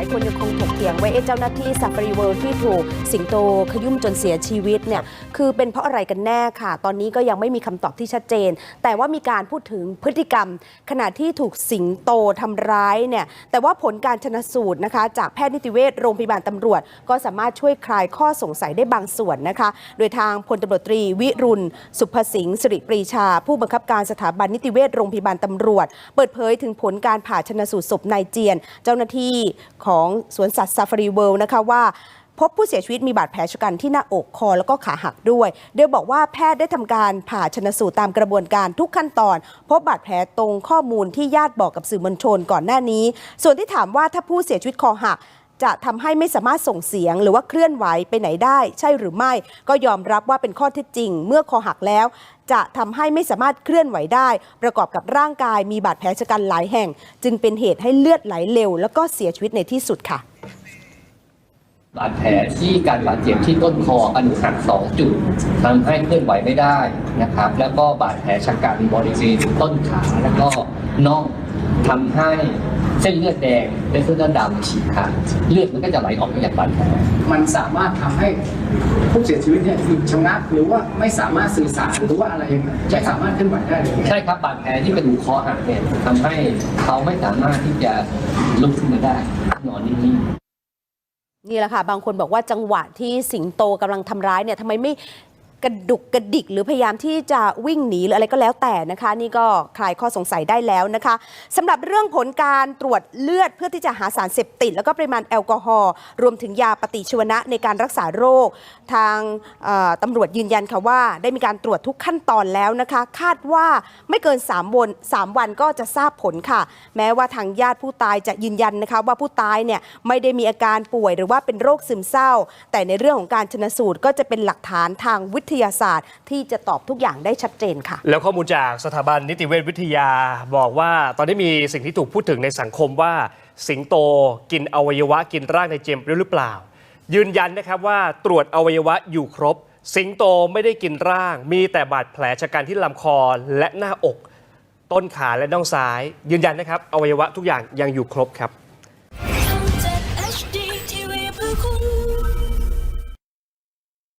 ายคนยังคงถกเถียงไว้เอเจ้าหน้าที่ซ a ฟ a รีเวิลด์ที่ถูกสิงโตขยุ่มจนเสียชีวิตเนี่ยคือเป็นเพราะอะไรกันแน่ค่ะ ตอนนี้ก็ยังไม่มีคำตอบที่ชัดเจน แต่ว่ามีการพูดถึงพฤติกรรม ขณะที่ถูกสิงโตทำร้ายเนี่ยแต่ว่าผลการชนะสูตรนะคะจากแพทย์นิติเวชโรงพยาบาลตำรวจ ก็สามารถช่วยคลายข้อสงสัยได้บางส่วนนะคะ โดยทางพลตำรวจตรีวิรุณ สุภสิงห์สิริปรีชา ผู้บังคับการสถาบันนิติเวชโรงพยาบาลตำรวจ เปิดเผยถึงผลการผ่าชนะสูตรศพนายเจียน เจ้าหน้าที่ของสวนสัตว์ซาฟารีเวิลด์นะคะว่าพบผู้เสียชีวิตมีบาดแผลชะกันที่หน้าอกคอแล้วก็ขาหักด้วย โดยบอกว่าแพทย์ได้ทำการผ่าชนสูตรตามกระบวนการทุกขั้นตอน พบบาดแผลตรงข้อมูลที่ญาติบอกกับสื่อมวลชนก่อนหน้านี้ ส่วนที่ถามว่าถ้าผู้เสียชีวิตคอหัก จะทำให้ไม่สามารถส่งเสียง หรือว่าเคลื่อนไหวไปไหนได้ ใช่หรือไม่ ก็ยอมรับว่าเป็นข้อเท็จจริง เมื่อคอหักแล้ว จะทำให้ไม่สามารถเคลื่อนไหวได้ ประกอบกับร่างกายมีบาดแผลชะกันหลายแห่ง จึงเป็นเหตุให้เลือดไหลเร็ว แล้วก็เสียชีวิตในที่สุดค่ะบาดแผลที่การบาดเจ็บที่ต้นคอกระดูกหักสองจุดทำให้เคลื่อนไหวไม่ได้นะครับ แล้วก็บาดแผลชะกันบริเวณต้นขาแล้วก็น่องทำให้ เส้นเลือดแดงและเส้นเลือดดำฉีกขาดเลือดมันก็จะไหลออกมาจากบาดแผลมันสามารถทำให้ผู้เสียชีวิตเนี่ยหยุดชะงักหรือว่าไม่สามารถสื่อสารหรือว่าอะไรไม่สามารถเคลื่อนไหวได้เลยใช่ครับบาดแผลที่กระดูกคอหักเนี่ยทำให้เขาไม่สามารถที่จะลุกขึ้นมาได้นอนนิ่งๆนี่แหละค่ะ บางคนบอกว่าจังหวะที่สิงโตกำลังทำร้ายเนี่ยทำไมไม่ กระดุกกระดิก หรือพยายามที่จะวิ่งหนีหรืออะไรก็แล้วแต่นะคะ นี่ก็คลายข้อสงสัยได้แล้วนะคะสำหรับเรื่องผลการตรวจเลือดเพื่อที่จะหาสารเสพติด แล้วก็ปริมาณแอลกอฮอล์รวมถึงยาปฏิชีวนะในการรักษาโรค ทางตำรวจยืนยันค่ะว่า ได้มีการตรวจทุกขั้นตอนแล้วนะคะ คาดว่าไม่เกิน3วัน3วันก็จะทราบผลค่ะ แม้ว่าทางญาติผู้ตายจะยืนยันนะคะว่าผู้ตายเนี่ยไม่ได้มีอาการป่วยหรือว่าเป็นโรคซึมเศร้า แต่ในเรื่องของการชนสูตรก็จะเป็นหลักฐานทางวิทยาศาสตร์ ที่จะตอบทุกอย่างได้ชัดเจนค่ะ แล้วข้อมูลจากสถาบันนิติเวชวิทยาบอกว่า ตอนนี้มีสิ่งที่ถูกพูดถึงในสังคมว่า สิงโตกินอวัยวะกินร่างในเจมส์หรือเปล่า ยืนยันนะครับว่าตรวจอวัยวะอยู่ครบ สิงโตไม่ได้กินร่าง มีแต่บาดแผลชะกันที่ลำคอและหน้าอก ต้นขาและน่องซ้าย ยืนยันนะครับอวัยวะทุกอย่างยังอยู่ครบครับ